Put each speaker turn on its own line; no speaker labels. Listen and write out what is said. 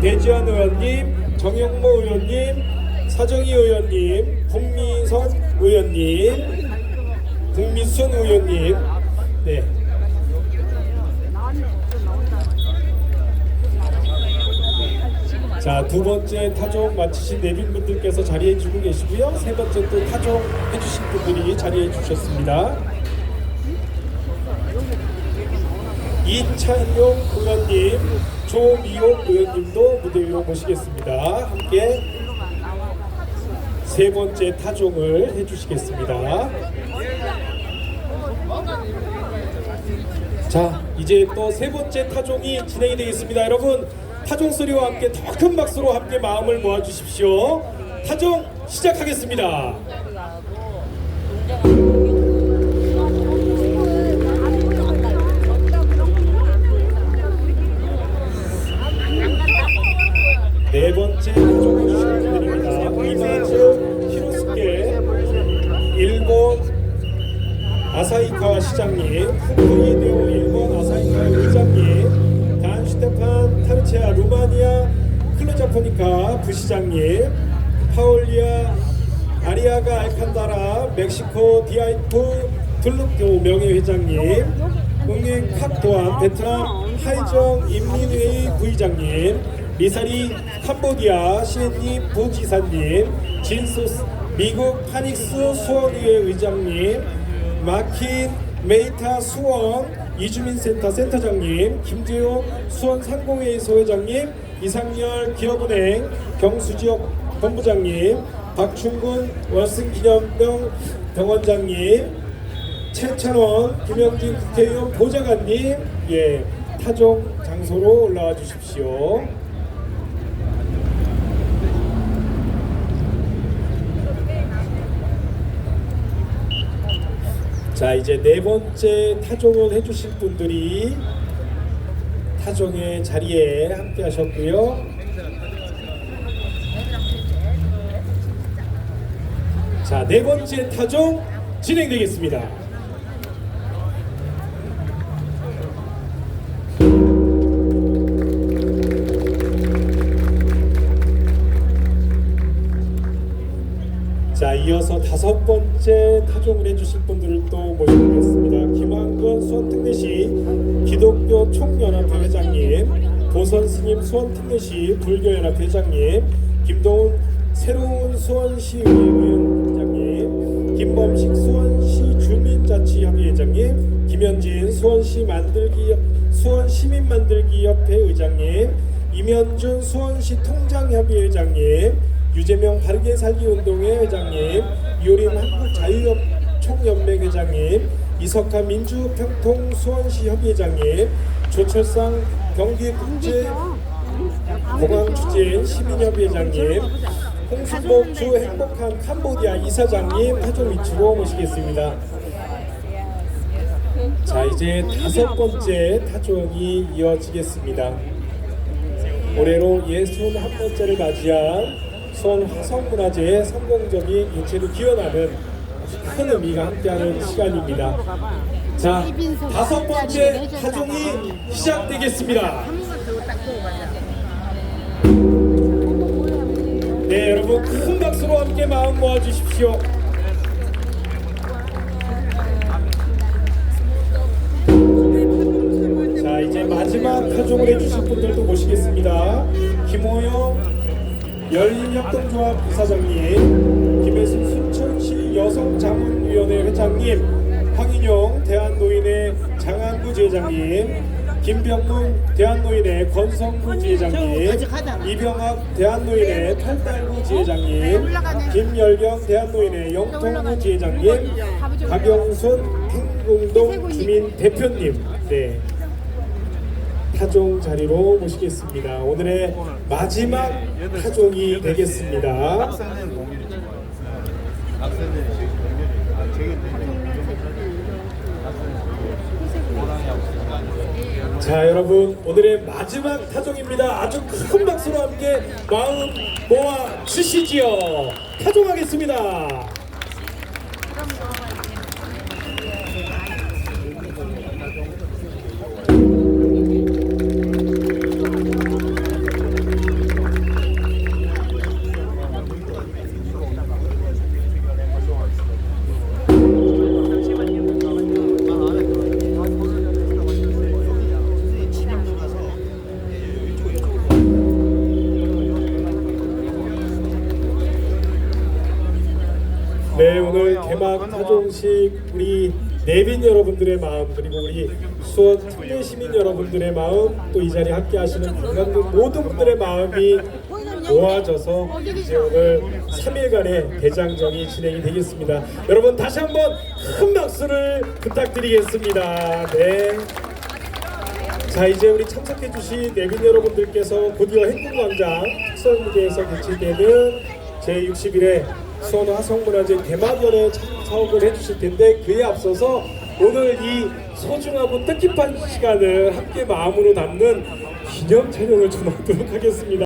배지환 의원님, 정영모 의원님, 사정희 의원님, 국민선 의원님, 국민순 의원님, 네. 자, 두 번째 타종 마치신 내빈 분들께서 자리해 주고 계시고요. 세 번째 또 타종 해주신 분들이 자리해 주셨습니다. 이찬용 의원님, 조미옥 의원님도 무대 위로 모시겠습니다. 함께 세 번째 타종을 해주시겠습니다. 자, 이제 또 세 번째 타종이 진행이 되겠습니다. 여러분, 타종 소리와 함께 더 큰 박수로 함께 마음을 모아 주십시오. 타종 시작하겠습니다. 아사히카와 시장님, 후쿠이데오 일본 아사히카 회장님, 단 슈테판 타르체아 루마니아 클로자포니카 부시장님, 파올리아 아리아가 알칸다라 멕시코 디아이프 둘룩교 명예회장님, 국민 칵도안 베트남 하이정 인민회의 부의장님, 리사리 캄보디아 시애니 부지사님, 진소스 미국 파닉스 수원의회 의장님, 마킨 메이타 수원 이주민센터 센터장님, 김재호 수원 상공회의 소회장님, 이상열 기업은행 경수지역 본부장님, 박충군 월승기념병 병원장님, 최찬원 김영진 국회의원 보좌관님, 예 타종 장소로 올라와 주십시오. 자 이제 네 번째 타종을 해주실 분들이 타종의 자리에 함께 하셨고요. 자 네 번째 타종 진행되겠습니다. 이어서 다섯 번째 타종을 해주실 분들을 또 모셔보겠습니다. 김한근 수원특례시 기독교 총연합회 회장님, 보선 스님 수원특례시 불교연합회 회장님, 김도훈 새로운 수원시 의회장님, 김범식 수원시 주민자치협의 회장님, 김현진 수원시 만들기 수원 시민 만들기 협회 의장님, 이면준 수원시 통장협의 회장님. 유재명 바르게 살기 운동회 회장님, 이효림 한국 자유협 총연맹 회장님, 이석하 민주평통 수원시 협의회장님, 조철상 경기 국제 공항 추진 시민협의 회장님, 홍순복 주 행복한 캄보디아 이사장님 타종 위치로 모시겠습니다. 자 이제 다섯 번째 타종이 이어지겠습니다. 올해로 예순 한 번째를 맞이한 수원 화성문화재의 성공적인 인체를 기원하는 큰 의미가 함께하는 시간입니다. 자, 다섯 번째 타종이 시작되겠습니다. 네, 여러분 큰 박수로 함께 마음 모아 주십시오. 자, 이제 마지막 타종을 해주실 분들도 모시겠습니다. 김호영 열린협동조합 이사장님, 김혜순 순천시 여성자문위원회 회장님, 황인용 대한노인회 장안부 지회장님, 김병문 대한노인회 건성부 지회장님, 이병학 대한노인회 팔달구 지회장님, 김열경 대한노인회 영통구 지회장님, 박영순 행공동 주민 대표님, 네. 타종 자리로 모시겠습니다. 오늘의 마지막 타종이 되겠습니다. 자 여러분 오늘의 마지막 타종입니다. 아주 큰 박수로 함께 마음 모아 주시지요. 타종하겠습니다. 네 오늘 개막 타종식 우리 내빈 여러분들의 마음 그리고 우리 수원 특례 시민 여러분들의 마음 또 이 자리에 함께 하시는 관광객 모든 분들의 마음이 모아져서 이제 오늘 3일간의 대장정이 진행이 되겠습니다. 여러분 다시 한번 큰 박수를 부탁드리겠습니다. 네. 자 이제 우리 참석해주신 내빈 여러분들께서 곧이어 행궁광장 특설 무대에서 개최되는 제61회 수원 화성문화재 개막연에 참석을 해주실 텐데 그에 앞서서 오늘 이 소중하고 뜻깊은 시간을 함께 마음으로 담는 기념 촬영을 좀 하도록 하겠습니다.